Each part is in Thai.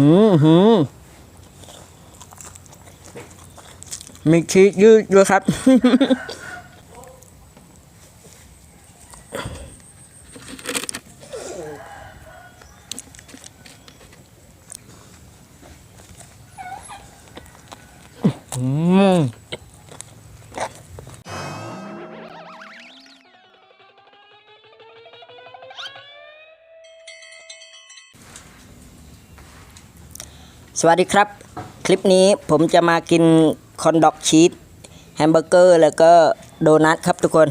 หืมหือมีชีสยืดด้วยครับ สวัสดีครับ คลิปนี้ผมจะมากินคอนดอกชีสแฮมเบอร์เกอร์แล้วก็โดนัทครับทุกคน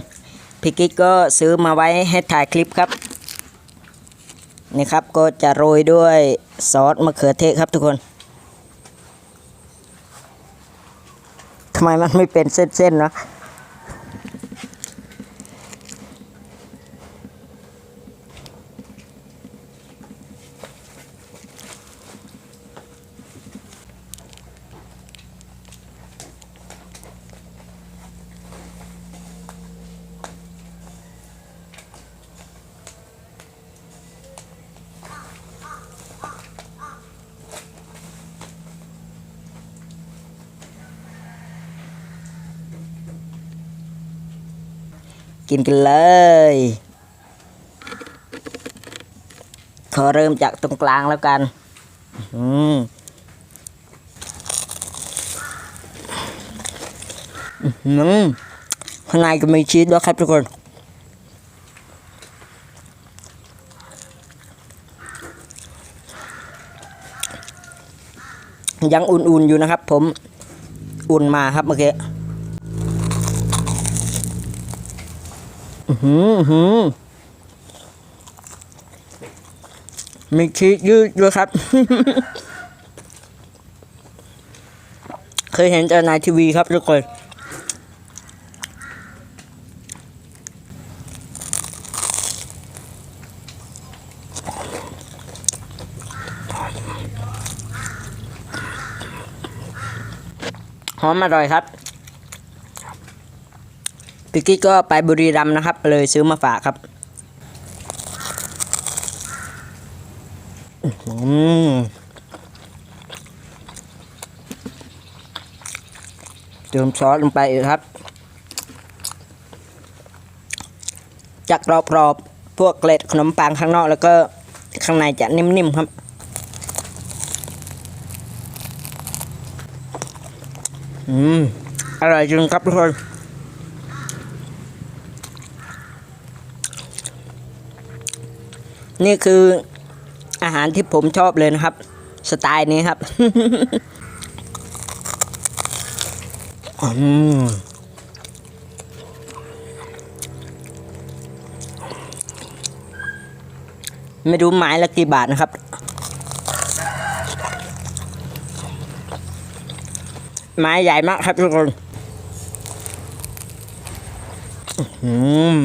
พี่กิ๊กก็ซื้อมาไว้ให้ถ่ายคลิปครับนี่ครับก็จะโรยด้วยซอสมะเขือเทศครับทุกคนทำไมมันไม่เป็นเส้นๆเนาะ กินกันเลย ขอเริ่มจากตรงกลางแล้วกันอืมอืมข้างในก็มีชีสด้วยครับทุกคนยังอุ่นๆอยู่นะครับผม อุ่นมาครับเมื่อกี้ อือหือหือมีชีสยืดด้วยครับ เคยเห็นแต่ในทีวีครับทุกคนหอมอร่อยครับ พี่กิ๊กก็ไปบุรีรัมย์นะครับ เลยซื้อมาฝากครับอืมเติมซอสลงไปอีกครับ จากกรอบๆพวกเกล็ดขนมปังข้างนอกแล้วก็ข้างในจะนิ่มๆครับอืม อร่อยจริงครับทุกคน นี่คืออาหารที่ผมชอบเลยนะครับ สไตล์นี้ครับอืมไม่รู้ไม้ละกี่บาทนะครับ ไม้ใหญ่มากครับทุกคน อืม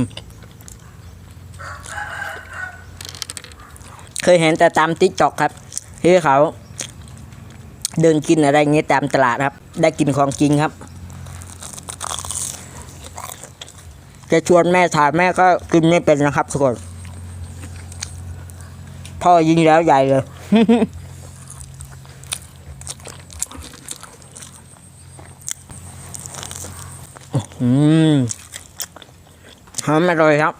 เคยเห็นแต่ตามติ๊กจอกครับที่เขา เดินกินอะไรเงี้ยตามตลาดครับ ได้กินของจริงครับจะชวนแม่ทานแม่ก็กินไม่เป็นนะครับทุกคนพ่อยิงแล้วใหญ่เลยอืมหอมอร่อยครับ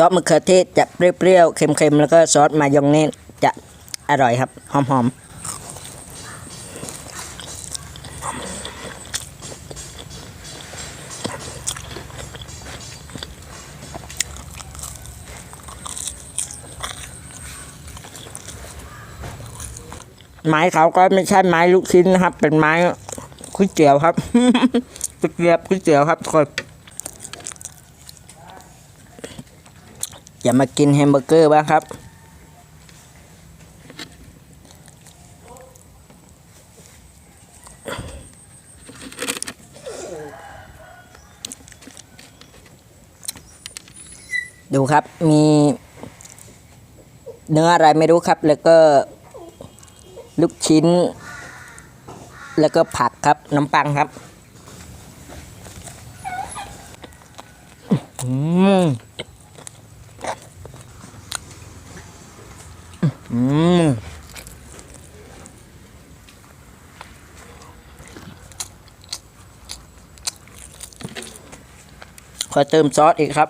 ซอสมะเขือเทศจะเปรี้ยวๆเค็มๆ แล้วก็ซอสมายองเนสจะอร่อยครับ หอมๆไม้เขาก็ไม่ใช่ไม้ลูกชิ้นนะครับ เป็นไม้ก๋วยเตี๋ยวครับก๋วยเตี๋ยวก๋วยเตี๋ยวครับทุกคน อย่ามากินแฮมเบอร์เกอร์บ้างครับ ดูครับมีเนื้ออะไรไม่รู้ครับ แล้วก็ลูกชิ้น แล้วก็ผักครับน้ำปังครับอืม อืมขอเติมซอสอีกครับ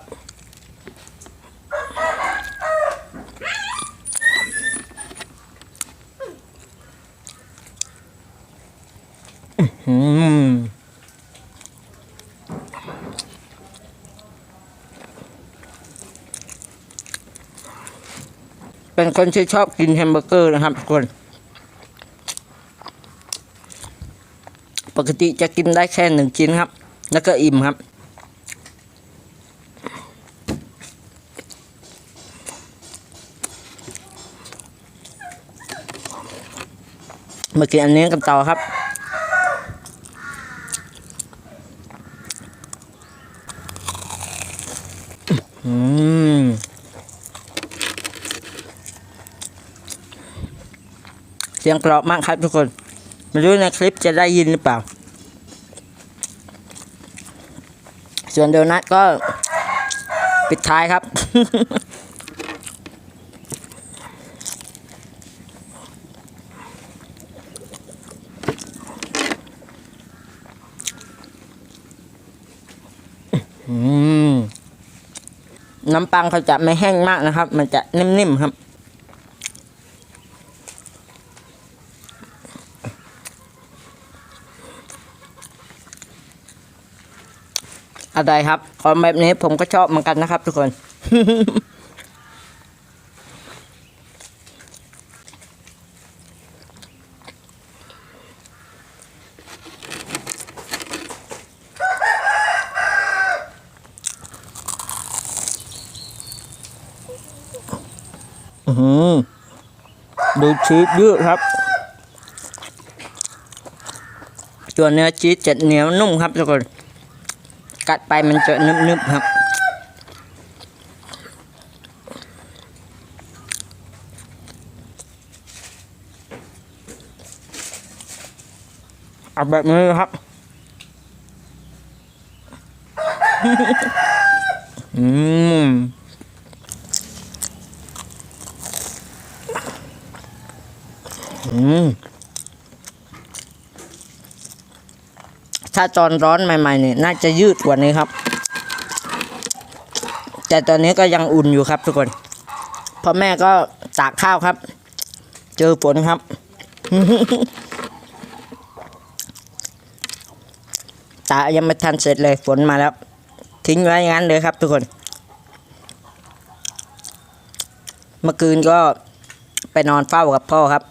อืม เป็นคนที่ชอบกินแฮมเบอร์เกอร์นะครับทุกคน ปกติจะกินได้แค่หนึ่งชิ้นครับ แล้วก็อิ่มครับมากินอันนี้กันต่อครับ อืม สียงกรอบมากครับทุกคน ไม่รู้ในคลิปจะได้ยินหรือเปล่า ส่วนโดนัทก็ปิดท้ายครับ น้ำปังเขาจะไม่แห้งมากนะครับ มันจะนิ่มๆครับ อะไรครับของแบบนี้ผมก็ชอบเหมือนกันนะครับ ทุกคนดูชีสเยืดครับ ตัวเนื้อชีสจะเหนียวนุ่มครับทุกคน กัดไปมันจะนึบๆครับ เอาแบบนี้ครับ อืมอืม ถ้าตอนร้อนใหม่ๆเนี่ยน่าจะยืดกว่านี้ครับ แต่ตอนนี้ก็ยังอุ่นอยู่ครับทุกคนพ่อแม่ก็ตากข้าวครับ เจอฝนครับ ตายังไม่ทันเสร็จเลยฝนมาแล้ว ทิ้งไว้อย่างนั้นเลยครับทุกคน เมื่อคืนก็ไปนอนเฝ้ากับพ่อครับ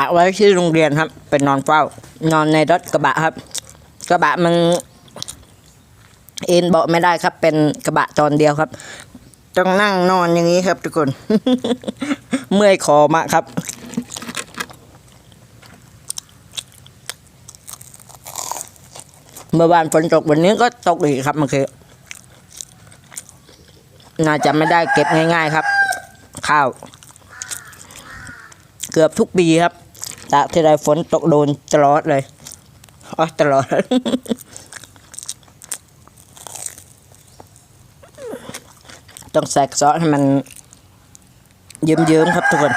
ตากไว้ที่โรงเรียนครับเป็นนอนเฝ้า นอนในรถกระบะครับ กระบะมันเอ็นเบาะไม่ได้ครับ เป็นกระบะตอนเดียวครับ ต้องนั่งนอนอย่างนี้ครับ ทุกคน เมื่อยคอมากครับเมื่อวานฝนตกวันนี้ก็ตกอีกครับมื่อคืนน่าจะไม่ได้เก็บง่าย ๆครับ ข้าว เกือบทุกปีครับ ตากที่ไรฝนตกโดนตลอดเลยอ๋อตลอด ต้องแสกซอสให้มันเยิ้มๆครับทุกคน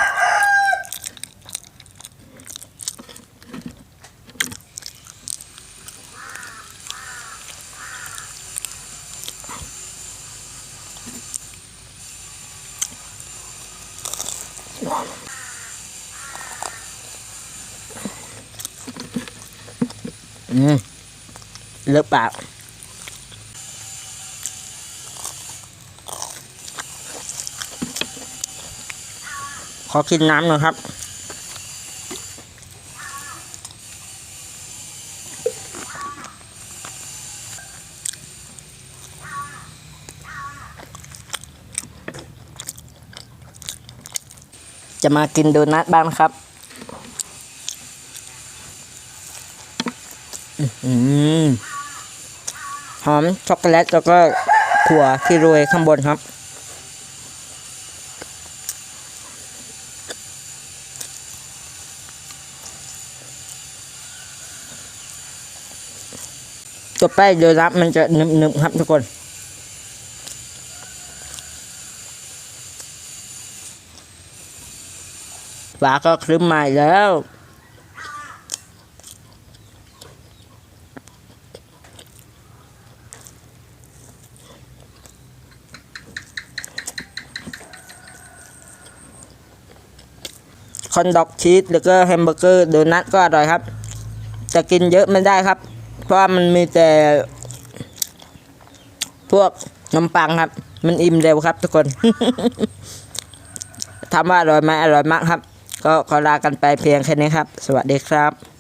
อืมเลิกปากขอกินน้ำหน่อยครับจะมากินโดนัทบ้างนครับ อืม หอมช็อกโกแลตแล้วก็ขั่วที่โรยข้างบนครับ ตัวแป้งโดนัทมันจะหนึบๆครับทุกคนฟ้าก็ครึ้มมาอีกแล้ว คอนดอกชีสหรือก็แฮมเบอร์เกอร์โดนัทก็อร่อยครับ จะกินเยอะไม่ได้ครับ เพราะมันมีแต่ พวกนมปังครับ มันอิ่มเร็วครับทุกคนทำว่าอร่อยไหมอร่อยมากครับ ก็ขอลากันไปเพียงแค่นี้ครับ สวัสดีครับ